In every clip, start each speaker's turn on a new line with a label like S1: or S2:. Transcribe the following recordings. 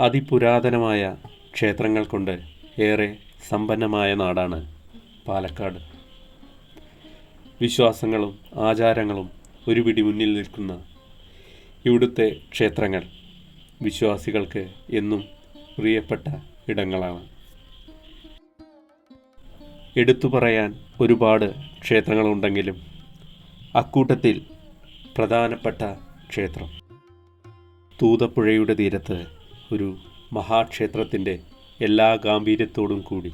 S1: അതിപുരാതനമായ ക്ഷേത്രങ്ങൾ കൊണ്ട് ഏറെ സമ്പന്നമായ നാടാണ് പാലക്കാട്. വിശ്വാസങ്ങളും ആചാരങ്ങളും ഒരു പിടി മുന്നിൽ നിൽക്കുന്ന ഇവിടുത്തെ ക്ഷേത്രങ്ങൾ വിശ്വാസികൾക്ക് എന്നും പ്രിയപ്പെട്ട ഇടങ്ങളാണ്. എടുത്തു പറയാൻ ഒരുപാട് ക്ഷേത്രങ്ങളുണ്ടെങ്കിലും അക്കൂട്ടത്തിൽ പ്രധാനപ്പെട്ട ക്ഷേത്രം. തൂതപ്പുഴയുടെ തീരത്ത് ഒരു മഹാക്ഷേത്രത്തിന്റെ എല്ലാ ഗാംഭീര്യത്തോടും കൂടി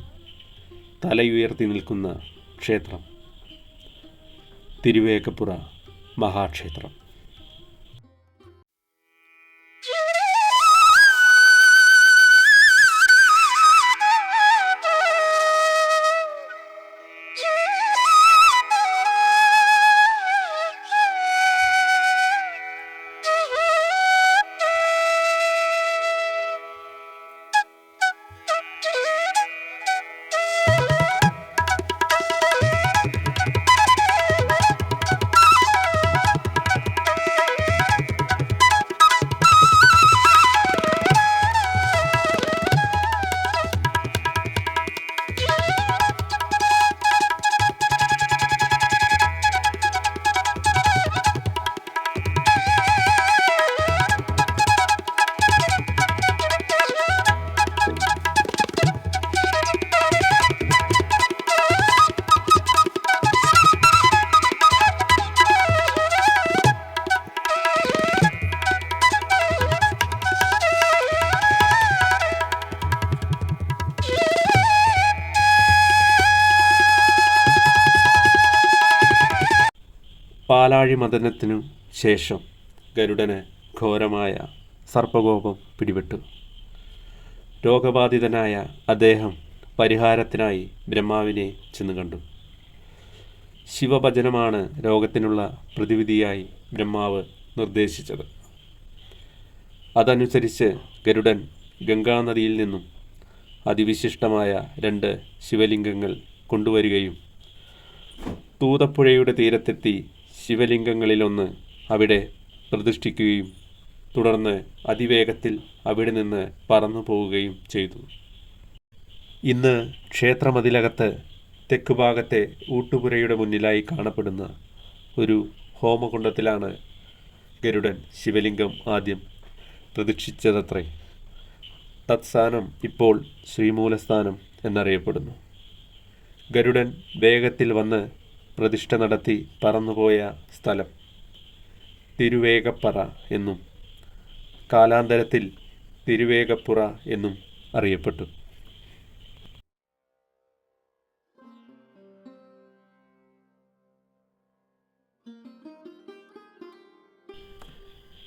S1: തലയുയർത്തി നിൽക്കുന്ന ക്ഷേത്രം. തിരുവേക്കപ്പുറ മഹാക്ഷേത്രം. പാലാഴി മദനത്തിനു ശേഷം ഗരുഡന് ഘോരമായ സർപ്പകോപം പിടിപെട്ടു. രോഗബാധിതനായ അദ്ദേഹം പരിഹാരത്തിനായി ബ്രഹ്മാവിനെ ചെന്ന് കണ്ടു. ശിവഭജനമാണ് രോഗത്തിനുള്ള പ്രതിവിധിയായി ബ്രഹ്മാവ് നിർദ്ദേശിച്ചത്. അതനുസരിച്ച് ഗരുഡൻ ഗംഗാനദിയിൽ നിന്നും അതിവിശിഷ്ടമായ രണ്ട് ശിവലിംഗങ്ങൾ കൊണ്ടുവരികയും തൂതപ്പുഴയുടെ തീരത്തെത്തി ശിവലിംഗങ്ങളിലൊന്ന് അവിടെ പ്രതിഷ്ഠിക്കുകയും തുടർന്ന് അതിവേഗത്തിൽ അവിടെ നിന്ന് പറന്നു പോവുകയും ചെയ്തു. ഇന്ന് ക്ഷേത്രമതിലകത്ത് തെക്ക് ഭാഗത്തെ ഊട്ടുപുരയുടെ മുന്നിലായി കാണപ്പെടുന്ന ഒരു ഹോമകുണ്ടത്തിലാണ് ഗരുഡൻ ശിവലിംഗം ആദ്യം പ്രതീക്ഷിച്ചതത്രേ തത്സ്ഥാനം ഇപ്പോൾ ശ്രീമൂലസ്ഥാനം എന്നറിയപ്പെടുന്നു. ഗരുഡൻ വേഗത്തിൽ വന്ന് പ്രതിഷ്ഠ നടത്തി പറന്നുപോയ സ്ഥലം തിരുവേഗപ്പറ എന്നും കാലാന്തരത്തിൽ തിരുവേഗപ്പുറ എന്നും അറിയപ്പെട്ടു.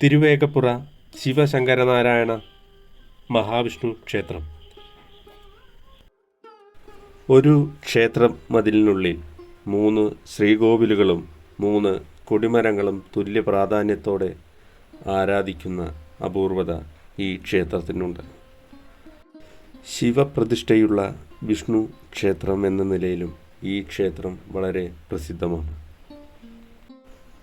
S1: തിരുവേഗപ്പുറ ശിവശങ്കരനാരായണ മഹാവിഷ്ണു ക്ഷേത്രം. ഒരു ക്ഷേത്രം മതിലിനുള്ളിൽ മൂന്ന് ശ്രീകോവിലുകളും മൂന്ന് കൊടിമരങ്ങളും തുല്യ പ്രാധാന്യത്തോടെ ആരാധിക്കുന്ന അപൂർവത ഈ ക്ഷേത്രത്തിനുണ്ട്. ശിവപ്രതിഷ്ഠയുള്ള വിഷ്ണു ക്ഷേത്രം എന്ന നിലയിലും ഈ ക്ഷേത്രം വളരെ പ്രസിദ്ധമാണ്.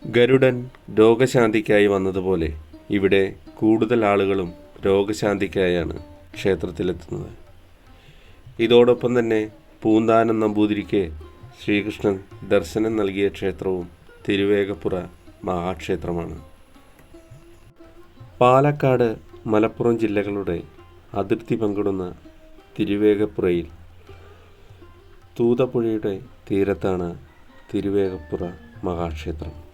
S1: ഗരുഡൻ രോഗശാന്തിക്കായി വന്നതുപോലെ ഇവിടെ കൂടുതൽ ആളുകളും രോഗശാന്തിക്കായാണ് ക്ഷേത്രത്തിലെത്തുന്നത്. ഇതോടൊപ്പം തന്നെ പൂന്താനം നമ്പൂതിരിക്ക് ശ്രീകൃഷ്ണൻ ദർശനം നൽകിയ ക്ഷേത്രവും തിരുവേഗപ്പുറ മഹാക്ഷേത്രമാണ്. പാലക്കാട് മലപ്പുറം ജില്ലകളുടെ അതിർത്തി പങ്കിടുന്ന തിരുവേഗപ്പുറയിൽ തൂതപ്പുഴയുടെ തീരത്താണ് തിരുവേഗപ്പുറ മഹാക്ഷേത്രം.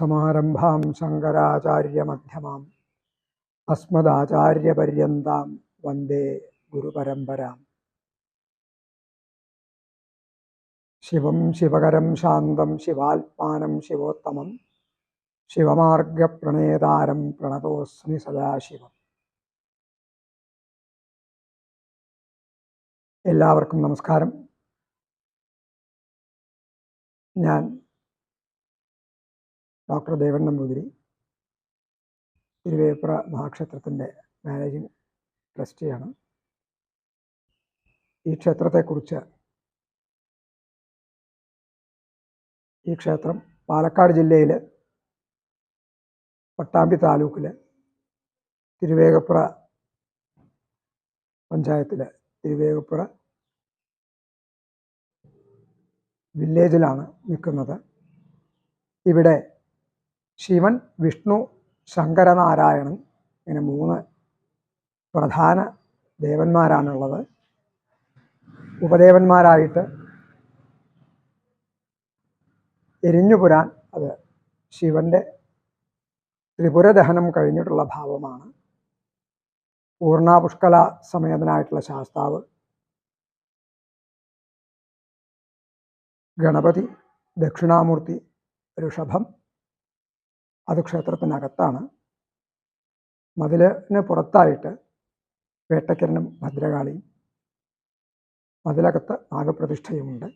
S2: ശിവസമാരംഭാം ശങ്കരാചാര്യമധ്യമാം. അസ്മദാചാര്യപര്യന്താം വന്ദേ ഗുരുപരമ്പരാം. ശിവം ശിവകരം ശാന്തം ശിവാത്മാനം ശിവോത്തമം ശിവമാർഗപ്രണേതാരം പ്രണതോസ്മി സദാശിവം. എല്ലാവർക്കും നമസ്കാരം. ഞാൻ ഡോക്ടർ ദേവൻ നമ്പൂതിരി തിരുവേപ്ര മഹാക്ഷേത്രത്തിന്റെ മാനേജിംഗ് ട്രസ്റ്റിയാണ്. ഈ ക്ഷേത്രത്തെക്കുറിച്ച് ഈ ക്ഷേത്രം പാലക്കാട് ജില്ലയിൽ പട്ടാമ്പി താലൂക്കിൽ തിരുവേഗപ്പുറ പഞ്ചായത്തിൽ തിരുവേഗപ്പുറ വില്ലേജിലാണ് നിൽക്കുന്നത്. ഇവിടെ ശിവൻ വിഷ്ണു ശങ്കരനാരായണൻ ഇങ്ങനെ മൂന്ന് പ്രധാന ദേവന്മാരാണുള്ളത്. ഉപദേവന്മാരായിട്ട് എരിഞ്ഞുപുരാൻ അത് ശിവന്റെ ത്രിപുരദഹനം കഴിഞ്ഞിട്ടുള്ള ഭാവമാണ്. പൂർണാപുഷ്കല സമേതനായിട്ടുള്ള ശാസ്താവ് ഗണപതി ദക്ഷിണാമൂർത്തി ഋഷഭം അത് ക്ഷേത്രത്തിനകത്താണ്. മതിലിന് പുറത്തായിട്ട് വേട്ടക്കരനും ഭദ്രകാളിയും മതിലകത്ത് നാഗപ്രതിഷ്ഠയുമുണ്ട്.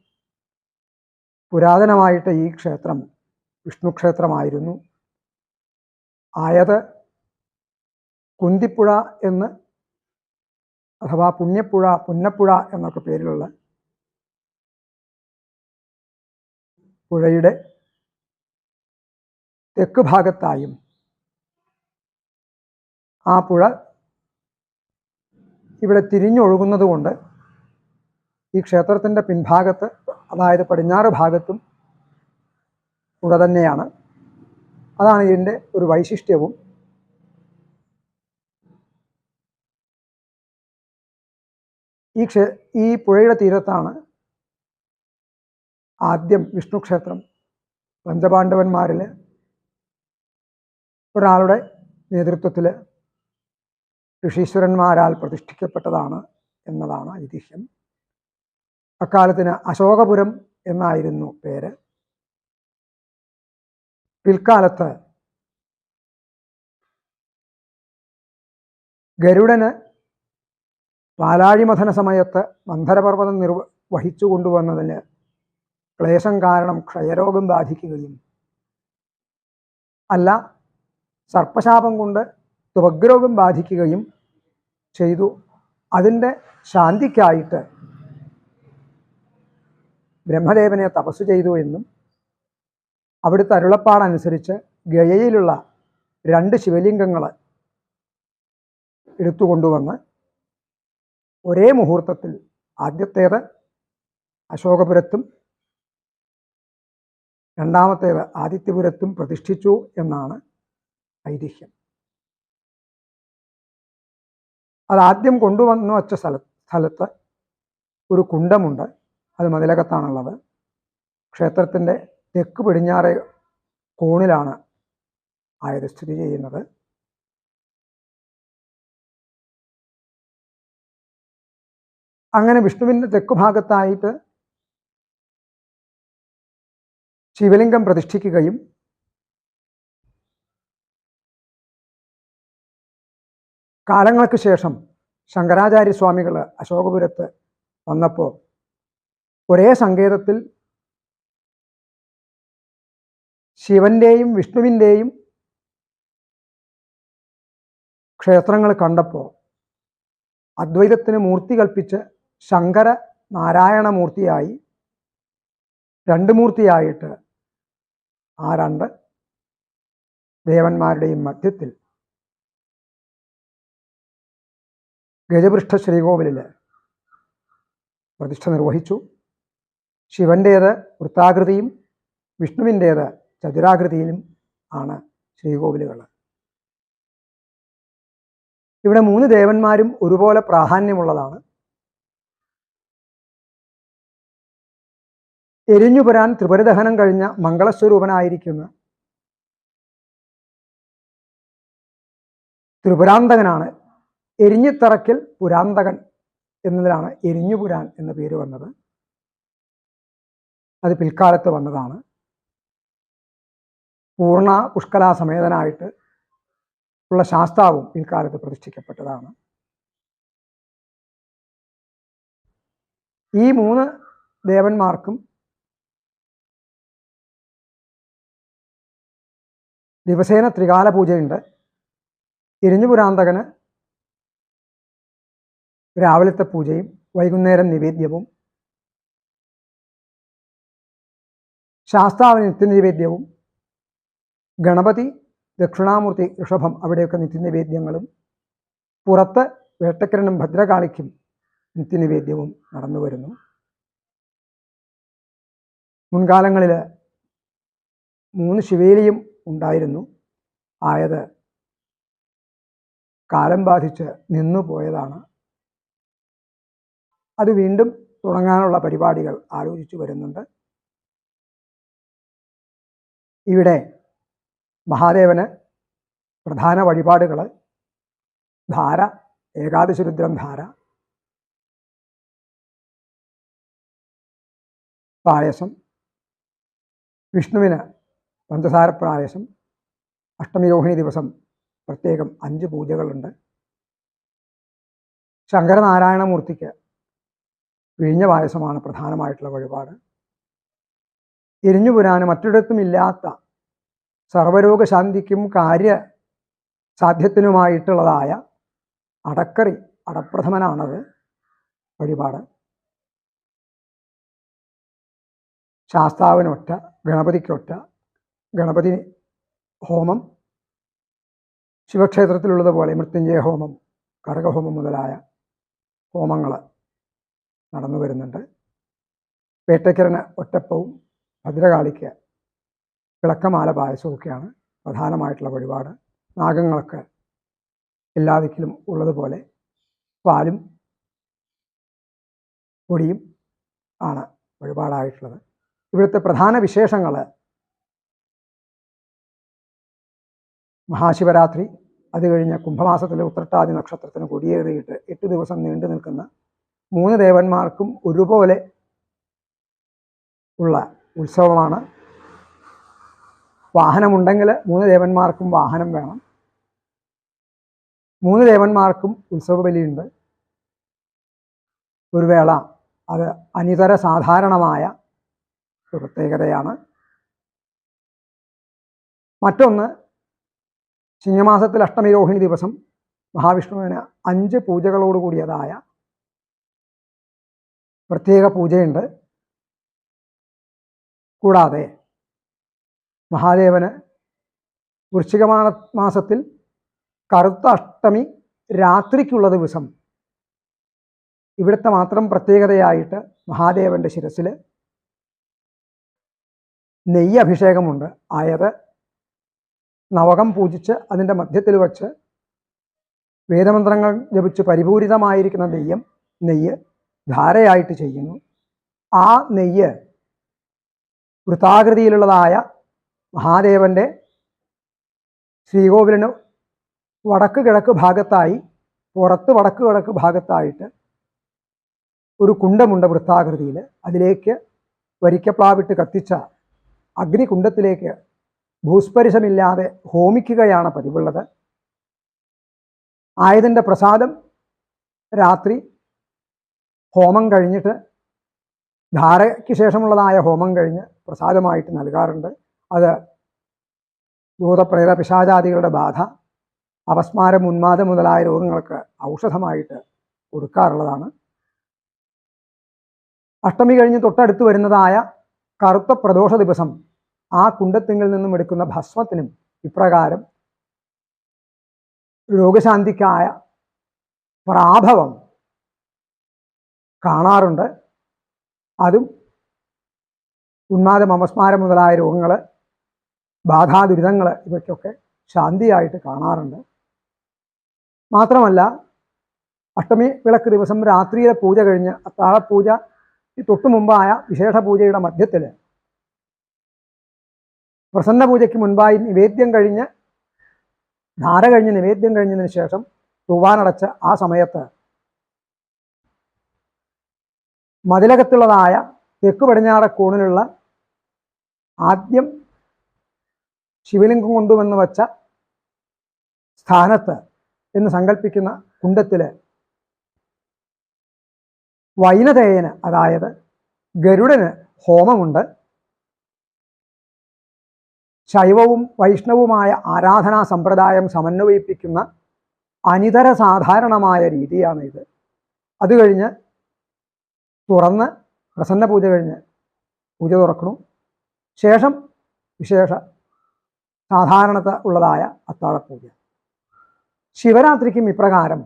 S2: പുരാതനമായിട്ട് ഈ ക്ഷേത്രം വിഷ്ണു ക്ഷേത്രമായിരുന്നു. ആയത് കുന്തിപ്പുഴ എന്ന് അഥവാ പുണ്യപ്പുഴ പുന്നപ്പുഴ എന്നൊക്കെ പേരിലുള്ള പുഴയുടെ തെക്ക് ഭാഗത്തായും ആ പുഴ ഇവിടെ തിരിഞ്ഞൊഴുകുന്നത് കൊണ്ട് ഈ ക്ഷേത്രത്തിന്റെ പിൻഭാഗത്ത് അതായത് പടിഞ്ഞാറ് ഭാഗത്തും പുഴ തന്നെയാണ്. അതാണ് ഇതിന്റെ ഒരു വൈശിഷ്ട്യവും. ഈ ക്ഷേ ഈ പുഴയുടെ തീരത്താണ് ആദ്യം വിഷ്ണുക്ഷേത്രം. പഞ്ചപാണ്ഡവന്മാരിൽ ഒരാളുടെ നേതൃത്വത്തിൽ ഋഷീശ്വരന്മാരാൽ പ്രതിഷ്ഠിക്കപ്പെട്ടതാണ് എന്നതാണ് ഐതിഹ്യം. അക്കാലത്തിന് അശോകപുരം എന്നായിരുന്നു പേര്. പിൽക്കാലത്ത് ഗരുഡന് പാലാഴിമഥന സമയത്ത് മന്ധരപർവതം നിർവ വഹിച്ചു കൊണ്ടുവന്നതിന് ക്ലേശം കാരണം ക്ഷയരോഗം ബാധിക്കുകയും അല്ല സർപ്പശാപം കൊണ്ട് ത്വഗ്രോഗം ബാധിക്കുകയും ചെയ്തു. അതിന്റെ ശാന്തിക്കായിട്ട് ബ്രഹ്മദേവനെ തപസ് ചെയ്തു എന്നും അവിടുത്തെ അരുളപ്പാടനുസരിച്ച് ഗയയിലുള്ള രണ്ട് ശിവലിംഗങ്ങൾ എടുത്തുകൊണ്ടുവന്ന് ഒരേ മുഹൂർത്തത്തിൽ ആദ്യത്തേത് അശോകപുരത്തും രണ്ടാമത്തേത് ആദിത്യപുരത്തും പ്രതിഷ്ഠിച്ചു എന്നാണ് ഐതിഹ്യം. അത് ആദ്യം കൊണ്ടുവന്നു വച്ച സ്ഥല സ്ഥലത്ത് ഒരു കുണ്ടമുണ്ട്. അത് മതിലകത്താണുള്ളത്. ക്ഷേത്രത്തിന്റെ തെക്ക് പടിഞ്ഞാറ് കോണിലാണ് ആയത് സ്ഥിതി ചെയ്യുന്നത്. അങ്ങനെ വിഷ്ണുവിന്റെ തെക്ക് ഭാഗത്തായിട്ട് ശിവലിംഗം പ്രതിഷ്ഠിക്കുകയും കാലങ്ങൾക്ക് ശേഷം ശങ്കരാചാര്യസ്വാമികൾ അശോകപുരത്ത് വന്നപ്പോൾ ഒരേ സങ്കേതത്തിൽ ശിവന്റെയും വിഷ്ണുവിന്റെയും ക്ഷേത്രങ്ങൾ കണ്ടപ്പോൾ അദ്വൈതത്തിന് മൂർത്തി കൽപ്പിച്ച് ശങ്കര നാരായണ മൂർത്തിയായി രണ്ട് മൂർത്തിയായിട്ട് ആ രണ്ട് ദേവന്മാരുടെയും മധ്യത്തിൽ ഗജപൃഷ്ഠ ശ്രീകോവിലിൽ പ്രതിഷ്ഠ നിർവഹിച്ചു. ശിവന്റേത് വൃത്താകൃതിയും വിഷ്ണുവിന്റേത് ചതുരാകൃതിയിലും ആണ് ശ്രീകോവിലുകൾ. ഇവിടെ മൂന്ന് ദേവന്മാരും ഒരുപോലെ പ്രാധാന്യമുള്ളതാണ്. എരിഞ്ഞുപുരാൻ ത്രിപുരദഹനം കഴിഞ്ഞ മംഗളസ്വരൂപനായിരിക്കുന്ന ത്രിപുരാന്തകനാണ് എരിഞ്ഞിത്തറയ്ക്കൽ പുരാന്തകൻ എന്നതിലാണ് എരിഞ്ഞുപുരാൻ എന്ന പേര് വന്നത്. അത് പിൽക്കാലത്ത് വന്നതാണ്. പൂർണ പുഷ്കലാസമേതനായിട്ട് ഉള്ള ശാസ്താവും പിൽക്കാലത്ത് പ്രതിഷ്ഠിക്കപ്പെട്ടതാണ്. ഈ മൂന്ന് ദേവന്മാർക്കും ദിവസേന ത്രികാല പൂജയുണ്ട് ഇരിഞ്ഞുപുരാന്തകന് രാവിലത്തെ പൂജയും വൈകുന്നേരം നിവേദ്യവും. ശാസ്താവിന് നിത്യനിവേദ്യവും. ഗണപതി ദക്ഷിണാമൂർത്തി ഋഷഭം അവിടെയൊക്കെ നിത്യനിവേദ്യങ്ങളും. പുറത്ത് വേട്ടക്കരനും ഭദ്രകാളിക്കും നിത്യനിവേദ്യവും നടന്നു വരുന്നു. മുൻകാലങ്ങളിൽ മൂന്ന് ശിവേലിയും ഉണ്ടായിരുന്നു. ആയത് കാലം ബാധിച്ച് നിന്നു പോയതാണ്. അത് വീണ്ടും തുടങ്ങാനുള്ള പരിപാടികൾ ആലോചിച്ചു വരുന്നുണ്ട്. ഇവിടെ മഹാദേവന് പ്രധാന വഴിപാടുകൾ ധാര ഏകാദശരുദ്രം ധാര പായസം വിഷ്ണുവിന് പഞ്ചസാര പായസം അഷ്ടമിരോഹിണി ദിവസം പ്രത്യേകം അഞ്ച് പൂജകളുണ്ട്. ശങ്കരനാരായണമൂർത്തിക്ക് വിഴിഞ്ഞ പായസമാണ് പ്രധാനമായിട്ടുള്ള വഴിപാട്. എരിഞ്ഞുപുരാന് മറ്റിടത്തും ഇല്ലാത്ത സർവരോഗശാന്തിക്കും കാര്യ സാധ്യത്തിനുമായിട്ടുള്ളതായ അടക്കറി അടപ്രഥമനാണത് വഴിപാട്. ശാസ്താവിനൊറ്റ ഗണപതിക്കൊറ്റ ഗണപതി ഹോമം ശിവക്ഷേത്രത്തിലുള്ളതുപോലെ മൃത്യുഞ്ജയ ഹോമം കർഗഹോമം മുതലായ ഹോമങ്ങൾ നടന്നു വരുന്നുണ്ട്. വേട്ടയ്ക്കരന് ഒറ്റപ്പവും ഭദ്രകാളിക്ക് വിളക്കമാല പായസമൊക്കെയാണ് പ്രധാനമായിട്ടുള്ള വഴിപാട്. നാഗങ്ങൾക്ക് എല്ലാ ദിക്കിലും ഉള്ളതുപോലെ പാലും പൊടിയും ആണ് വഴിപാടായിട്ടുള്ളത്. ഇവിടുത്തെ പ്രധാന വിശേഷങ്ങൾ മഹാശിവരാത്രി അത് കഴിഞ്ഞ് കുംഭമാസത്തിലെ ഉത്രട്ടാതി നക്ഷത്രത്തിന് കൊടിയേറിയിട്ട് എട്ട് ദിവസം നീണ്ടു നിൽക്കുന്ന മൂന്ന് ദേവന്മാർക്കും ഒരുപോലെ ഉള്ള ഉത്സവമാണ്. വാഹനമുണ്ടെങ്കിൽ മൂന്ന് ദേവന്മാർക്കും വാഹനം വേണം. മൂന്ന് ദേവന്മാർക്കും ഉത്സവ ബലിയുണ്ട്. ഒരു വേള. അത് അനിതര സാധാരണമായ പ്രത്യേകതയാണ്. മറ്റൊന്ന് ചിങ്ങമാസത്തിൽ അഷ്ടമി രോഹിണി ദിവസം മഹാവിഷ്ണുവിന് അഞ്ച് പൂജകളോട് കൂടിയതായ പ്രത്യേക പൂജയുണ്ട്. കൂടാതെ മഹാദേവന് വൃശ്ചിക മാസത്തിൽ കറുത്ത അഷ്ടമി രാത്രിക്കുള്ള ദിവസം. ഇവിടുത്തെ മാത്രം പ്രത്യേകതയായിട്ട് മഹാദേവന്റെ ശിരസിൽ നെയ്യ് അഭിഷേകമുണ്ട്. ആയത് നവകം പൂജിച്ച് അതിന്റെ മധ്യത്തിൽ വച്ച് വേദമന്ത്രങ്ങൾ ജപിച്ച് പരിപൂരിതമായിരിക്കുന്ന നെയ്യം നെയ്യ് ധാരയായിട്ട് ചെയ്യുന്നു. ആ നെയ്യ് വൃത്താകൃതിയിലുള്ളതായ മഹാദേവന്റെ ശ്രീകോവിലിന് വടക്ക് കിഴക്ക് ഭാഗത്തായി പുറത്ത് വടക്ക് കിഴക്ക് ഭാഗത്തായിട്ട് ഒരു കുണ്ടമുണ്ട് വൃത്താകൃതിയിൽ അതിലേക്ക് വരിക്കപ്ലാവിട്ട് കത്തിച്ച അഗ്നികുണ്ടത്തിലേക്ക് ഭൂസ്പരിശമില്ലാതെ ഹോമിക്കുകയാണ് പതിവുള്ളത്. ആയതിന്റെ പ്രസാദം രാത്രി ഹോമം കഴിഞ്ഞിട്ട് ധാരയ്ക്ക് ശേഷമുള്ളതായ ഹോമം കഴിഞ്ഞ് പ്രസാദമായിട്ട് നൽകാറുണ്ട്. അത് ഭൂതപ്രേത പിശാചാദികളുടെ ബാധ അപസ്മാരം ഉന്മാദം മുതലായ രോഗങ്ങൾക്ക് ഔഷധമായിട്ട് കൊടുക്കാറുള്ളതാണ്. അഷ്ടമി കഴിഞ്ഞ് തൊട്ടടുത്ത് വരുന്നതായ കറുത്ത പ്രദോഷ ദിവസം ആ കുണ്ടത്തിങ്കിൽ നിന്നും എടുക്കുന്ന ഭസ്മത്തിനും ഇപ്രകാരം രോഗശാന്തിക്കായ പ്രാഭവം കാണാറുണ്ട്. അതും ഉന്മാദം അപസ്മാരം മുതലായ രോഗങ്ങൾ ബാധാദുരിതങ്ങൾ ഇവയ്ക്കൊക്കെ ശാന്തിയായിട്ട് കാണാറുണ്ട്. മാത്രമല്ല അഷ്ടമി വിളക്ക് ദിവസം രാത്രിയിലെ പൂജ കഴിഞ്ഞ് ഈ തൊട്ടു മുമ്പായ വിശേഷ പൂജയുടെ മധ്യത്തിൽ പ്രസന്ന പൂജയ്ക്ക് മുൻപായി നിവേദ്യം കഴിഞ്ഞ് ധാര കഴിഞ്ഞ് നിവേദ്യം കഴിഞ്ഞതിന് ശേഷം തൂവാനടച്ച ആ സമയത്ത് മതിലകത്തുള്ളതായ തെക്ക് പടിഞ്ഞാറ കോണിലുള്ള ആദ്യം ശിവലിംഗം കൊണ്ടുവന്ന് വച്ച സ്ഥാനത്ത് എന്ന് സങ്കല്പിക്കുന്ന കുണ്ടത്തിൽ വൈനതേയന് അതായത് ഗരുഡന് ഹോമമുണ്ട്. ശൈവവും വൈഷ്ണവുമായ ആരാധനാ സമ്പ്രദായം സമന്വയിപ്പിക്കുന്ന അനിതര സാധാരണമായ രീതിയാണ് ഇത് അത് കഴിഞ്ഞ് തുറന്ന് പ്രസന്ന പൂജ കഴിഞ്ഞ് പൂജ തുറക്കണു ശേഷം വിശേഷ സാധാരണത ഉള്ളതായ അത്താഴപ്പൂജ ശിവരാത്രിക്കും ഇപ്രകാരം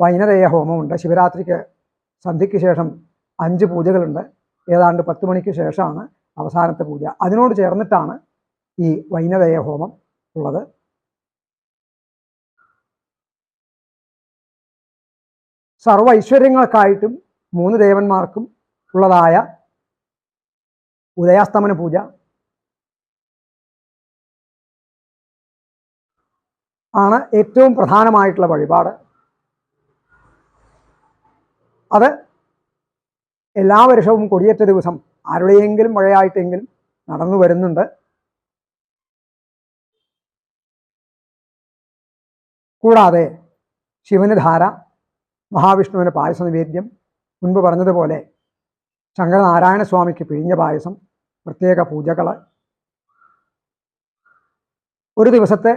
S2: വൈനതേയ ഹോമമുണ്ട്. ശിവരാത്രിക്ക് സന്ധ്യയ്ക്ക് ശേഷം അഞ്ച് പൂജകളുണ്ട്. ഏതാണ്ട് പത്ത് മണിക്ക് ശേഷമാണ് അവസാനത്തെ പൂജ. അതിനോട് ചേർന്നിട്ടാണ് ഈ വൈനതേയ ഹോമം ഉള്ളത്. സർവ ഐശ്വര്യങ്ങൾക്കായിട്ടും മൂന്ന് ദേവന്മാർക്കും ഉള്ളതായ ഉദയാസ്തമന പൂജ. ആണ് ഏറ്റവും പ്രധാനമായിട്ടുള്ള വഴിപാട്. അത് എല്ലാ വർഷവും കൊടിയേറ്റ ദിവസം ആരുടെയെങ്കിലും മഴയായിട്ടെങ്കിലും നടന്നു വരുന്നുണ്ട്. കൂടാതെ ശിവന് ധാര മഹാവിഷ്ണുവിന് പായസ നിവേദ്യം മുൻപ് പറഞ്ഞതുപോലെ ശങ്കരനാരായണ സ്വാമിക്ക് പിഴിഞ്ഞ പായസം പ്രത്യേക പൂജകൾ ഒരു ദിവസത്തെ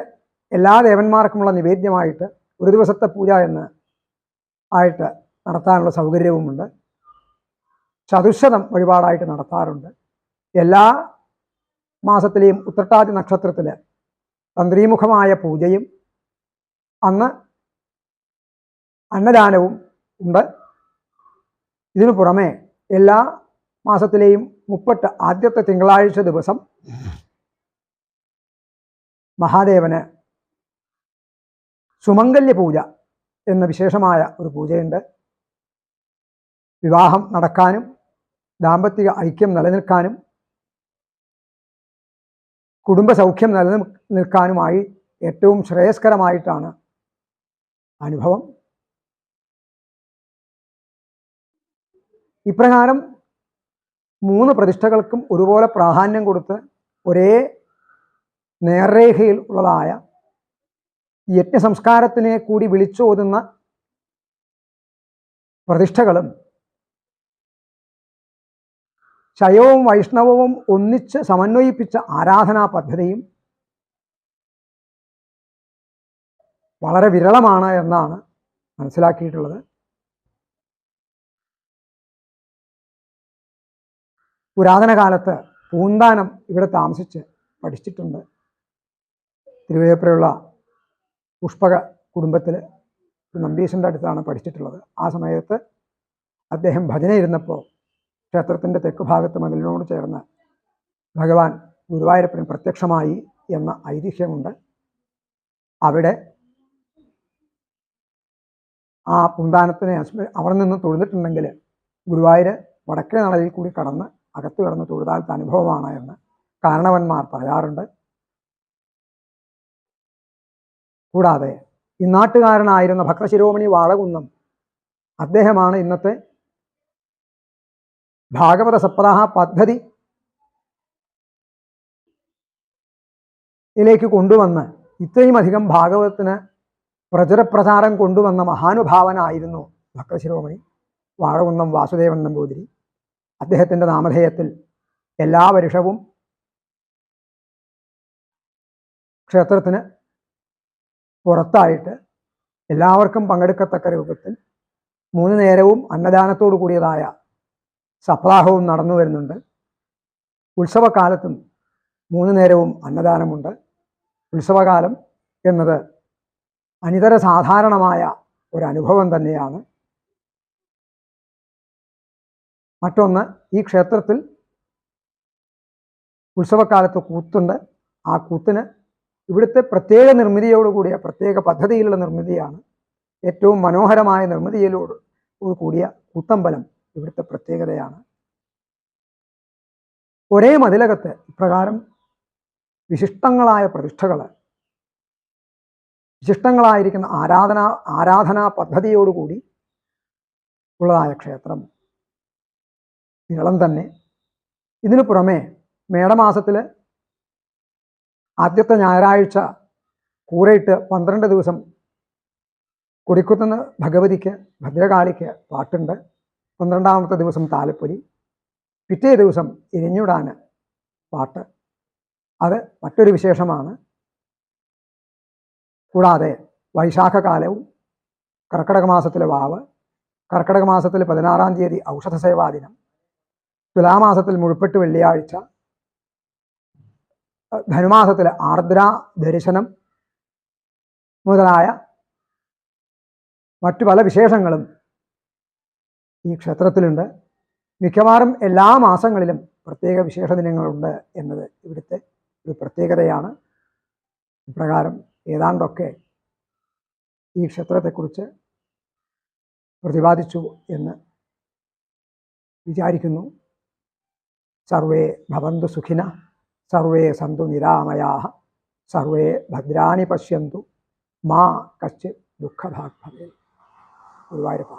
S2: എല്ലാ ദേവന്മാർക്കുമുള്ള നിവേദ്യമായിട്ട് ഒരു ദിവസത്തെ പൂജ എന്ന് ആയിട്ട് നടത്താനുള്ള സൗകര്യവുമുണ്ട്. ചതുശതം വഴിപാടായിട്ട് നടത്താറുണ്ട്. എല്ലാ മാസത്തിലെയും ഉത്രട്ടാതി നക്ഷത്രത്തിൽ തന്ത്രീമുഖമായ പൂജയും അന്ന് അന്നദാനവും ഉണ്ട്. ഇതിനു പുറമെ എല്ലാ മാസത്തിലെയും മുപ്പട്ട് ആദ്യത്തെ തിങ്കളാഴ്ച ദിവസം മഹാദേവന് സുമംഗല്യ പൂജ എന്ന വിശേഷമായ ഒരു പൂജയുണ്ട്. വിവാഹം നടക്കാനും ദാമ്പത്തിക ഐക്യം നിലനിൽക്കാനും കുടുംബസൗഖ്യം നിലനിൽ നിലനിൽക്കാനുമായി ഏറ്റവും ശ്രേയസ്കരമായിട്ടാണ് അനുഭവം. ഇപ്രകാരം മൂന്ന് പ്രതിഷ്ഠകൾക്കും ഒരുപോലെ പ്രാധാന്യം കൊടുത്ത് ഒരേ നേർരേഖയിൽ ഉള്ളതായ യജ്ഞസംസ്കാരത്തിനെ കൂടി വിളിച്ചോതുന്ന പ്രതിഷ്ഠകളും ശൈവവും വൈഷ്ണവവും ഒന്നിച്ച് സമന്വയിപ്പിച്ച ആരാധനാ പദ്ധതിയും വളരെ വിരളമാണ് എന്നാണ് മനസ്സിലാക്കിയിട്ടുള്ളത്. പുരാതന കാലത്ത് പൂന്താനം ഇവിടെ താമസിച്ച് പഠിച്ചിട്ടുണ്ട്. തിരുവേപ്പുരയുള്ള പുഷ്പക കുടുംബത്തിൽ നമ്പീശന്റെ അടുത്താണ് പഠിച്ചിട്ടുള്ളത്. ആ സമയത്ത് അദ്ദേഹം ഭജന ഇരുന്നപ്പോൾ ക്ഷേത്രത്തിന്റെ തെക്ക് ഭാഗത്ത് മതിലിനോട് ചേർന്ന് ഭഗവാൻ ഗുരുവായൂരപ്പന് പ്രത്യക്ഷമായി എന്ന ഐതിഹ്യമുണ്ട്. അവിടെ ആ പൂന്താനത്തിനെ അവിടെ നിന്ന് തൊഴുന്നിട്ടുണ്ടെങ്കിൽ ഗുരുവായൂർ വടക്കേ നടയിൽ കൂടി കടന്ന് അകത്ത് കടന്ന് തൊഴുതാലത്തെ അനുഭവമാണ് എന്ന് കാരണവന്മാർ പറയാറുണ്ട്. കൂടാതെ ഇന്നാട്ടുകാരനായിരുന്ന ഭക്തശിരോമണി വാളകുന്നം അദ്ദേഹമാണ് ഇന്നത്തെ ഭാഗവത സപ്താഹ പദ്ധതി യിലേക്ക് കൊണ്ടുവന്ന് ഇത്രയും അധികം ഭാഗവതത്തിന് പ്രചുരപ്രചാരം കൊണ്ടുവന്ന മഹാനുഭാവനായിരുന്നു ഭക്തശിരോമണി വാഴകുന്നം വാസുദേവൻ നമ്പൂതിരി. അദ്ദേഹത്തിന്റെ നാമധേയത്തിൽ എല്ലാ വർഷവും ക്ഷേത്രത്തിന് പുറത്തായിട്ട് എല്ലാവർക്കും പങ്കെടുക്കത്തക്ക രൂപത്തിൽ മൂന്ന് നേരവും അന്നദാനത്തോടു കൂടിയതായ സപ്താഹവും നടന്നു വരുന്നുണ്ട്. ഉത്സവകാലത്തും മൂന്ന് നേരവും അന്നദാനമുണ്ട്. ഉത്സവകാലം എന്നത് അനിതര സാധാരണമായ ഒരു അനുഭവം തന്നെയാണ്. മറ്റൊന്ന് ഈ ക്ഷേത്രത്തിൽ ഉത്സവകാലത്ത് കൂത്തുണ്ട്. ആ കൂത്തിന് ഇവിടുത്തെ പ്രത്യേക നിർമ്മിതിയോടുകൂടിയ പ്രത്യേക പദ്ധതിയിലുള്ള നിർമ്മിതിയാണ് ഏറ്റവും മനോഹരമായ നിർമ്മിതിയിലോട് കൂടിയ കൂത്തമ്പലം ഇവിടുത്തെ പ്രത്യേകതയാണ്. ഒരേ മതിലകത്ത് ഇപ്രകാരം വിശിഷ്ടങ്ങളായ പ്രതിഷ്ഠകൾ വിശിഷ്ടങ്ങളായിരിക്കുന്ന ആരാധന ആരാധനാ പദ്ധതിയോടുകൂടി ഉള്ളതായ ക്ഷേത്രം. വിരളം തന്നെ. ഇതിനു പുറമെ മേടമാസത്തിൽ ആദ്യത്തെ ഞായറാഴ്ച കൂരയിട്ട് പന്ത്രണ്ട് ദിവസം കൊടിക്കുത്തുന്ന ഭഗവതിക്ക് ഭദ്രകാളിക്ക് പാട്ടുണ്ട്. പന്ത്രണ്ടാമത്തെ ദിവസം താലപ്പൊലി. പിറ്റേ ദിവസം ഇരിഞ്ഞുടാന് പാട്ട്. അത് മറ്റൊരു വിശേഷമാണ്. കൂടാതെ വൈശാഖകാലവും കർക്കിടക മാസത്തിലെ വാവ്. കർക്കിടക മാസത്തിലെ പതിനാറാം തീയതി ഔഷധ സേവാ ദിനം. തുലാമാസത്തിൽ മുഴുപ്പെട്ട് വെള്ളിയാഴ്ച ധനുമാസത്തിലെ ആർദ്ര ദർശനം മുതലായ മറ്റു പല വിശേഷങ്ങളും ഈ ക്ഷേത്രത്തിലുണ്ട്. മിക്കവാറും എല്ലാ മാസങ്ങളിലും പ്രത്യേക വിശേഷ ദിനങ്ങളുണ്ട് എന്നത് ഇവിടുത്തെ ഒരു പ്രത്യേകതയാണ്. ഇപ്രകാരം ഏതാണ്ടൊക്കെ ഈ ക്ഷേത്രത്തെക്കുറിച്ച് പ്രതിപാദിച്ചു എന്ന് വിചാരിക്കുന്നു. സർവേ ഭവന്തു സുഖിന സർവേ സന്തു നിരാമയാ സർവേ ഭദ്രാണി പശ്യന്തു മാ കശ്ചിത് ദുഃഖഭാഗ് ഭവേ ഗുരുവായൂരപ്പ.